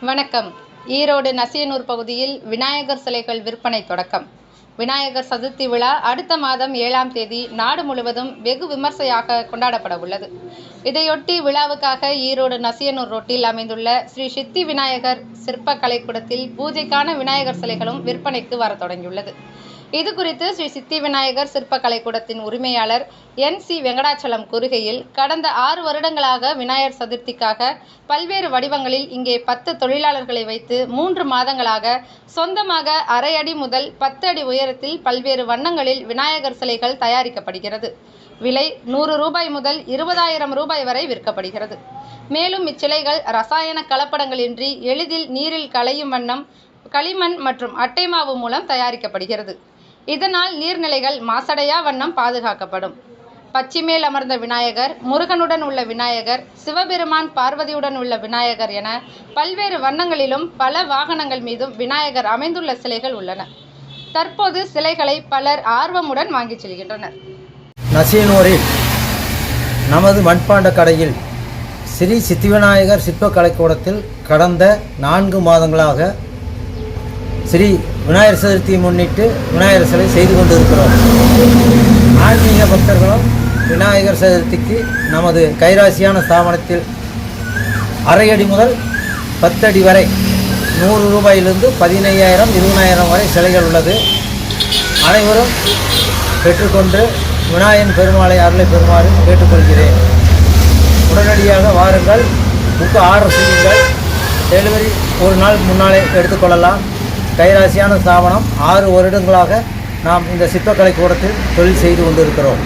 வணக்கம். ஈரோடு நசியனூர் பகுதியில் விநாயகர் சிலைகள் விற்பனை தொடக்கம். விநாயகர் சதுர்த்தி விழா அடுத்த மாதம் ஏழாம் தேதி நாடு முழுவதும் வெகு விமர்சையாக கொண்டாடப்பட உள்ளது. இதையொட்டி விழாவுக்காக ஈரோடு நசியனூர் ரோட்டில் அமைந்துள்ள ஸ்ரீ சித்தி விநாயகர் சிற்ப கலைக்கூடத்தில் பூஜைக்கான விநாயகர் சிலைகளும் விற்பனைக்கு வர தொடங்கியுள்ளது. இது குறித்து ஸ்ரீ சித்தி விநாயகர் சிற்ப கலைக்கூடத்தின் உரிமையாளர் என் சி வெங்கடாச்சலம் கூறுகையில் கடந்த ஆறு வருடங்களாக விநாயகர் சதுர்த்திக்காக பல்வேறு வடிவங்களில் இங்கே பத்து தொழிலாளர்களை வைத்து மூன்று மாதங்களாக சொந்தமாக அரை அடி முதல் பத்து அடி நேரத்தில் பல்வேறு வண்ணங்களில் விநாயகர் சிலைகள் தயாரிக்கப்படுகிறது. விலை நூறு ரூபாய் முதல் இருபதாயிரம் ரூபாய் வரை விற்கப்படுகிறது. மேலும் இச்சிலைகள் ரசாயன கலப்படங்களின்றி எளிதில் நீரில் களையும் வண்ணம் களிமண் மற்றும் அட்டை மாவு மூலம் தயாரிக்கப்படுகிறது. இதனால் நீர்நிலைகள் மாசடையா வண்ணம் பாதுகாக்கப்படும். பச்சிமேல் அமர்ந்த விநாயகர் முருகனுடன் உள்ள விநாயகர் சிவபெருமான் பார்வதியுடன் உள்ள விநாயகர் என பல்வேறு வண்ணங்களிலும் பல வாகனங்கள் மீதும் விநாயகர் அமைந்துள்ள சிலைகள் உள்ளன. தற்போது சிலைகளை பலர் ஆர்வமுடன் வாங்கிச் செல்கின்றனர். நசீனூரில் நமது மண்பாண்ட கடையில் ஸ்ரீ சித்திவிநாயகர் சிற்பக்கலைக்கூடத்தில் கடந்த நான்கு மாதங்களாக ஸ்ரீ விநாயகர் சதுர்த்தியை முன்னிட்டு விநாயகர் சிலை செய்து கொண்டிருக்கிறோம். ஆன்மீக பக்தர்களும் விநாயகர் சதுர்த்திக்கு நமது கைராசியான ஸ்தாபனத்தில் அரை அடி முதல் பத்தடி வரை நூறு ரூபாயிலிருந்து பதினையாயிரம் இருபதாயிரம் வரை சிலைகள் உள்ளது. அனைவரும் பெற்றுக்கொண்டு விநாயகன் பெருமாளை அருளை பெறுமாறு கேட்டுக்கொள்கிறேன். உடனடியாக வாருங்கள். புக்கு ஆர்டர் செய்யுங்கள். டெலிவரி ஒரு நாள் முன்னாலே எடுத்துக்கொள்ளலாம் கைராசியான ஸ்தாபனம் ஆறு வருடங்களாக நாம் இந்த சிற்பக்கலை கூடத்தில் தொழில் செய்து கொண்டிருக்கிறோம்.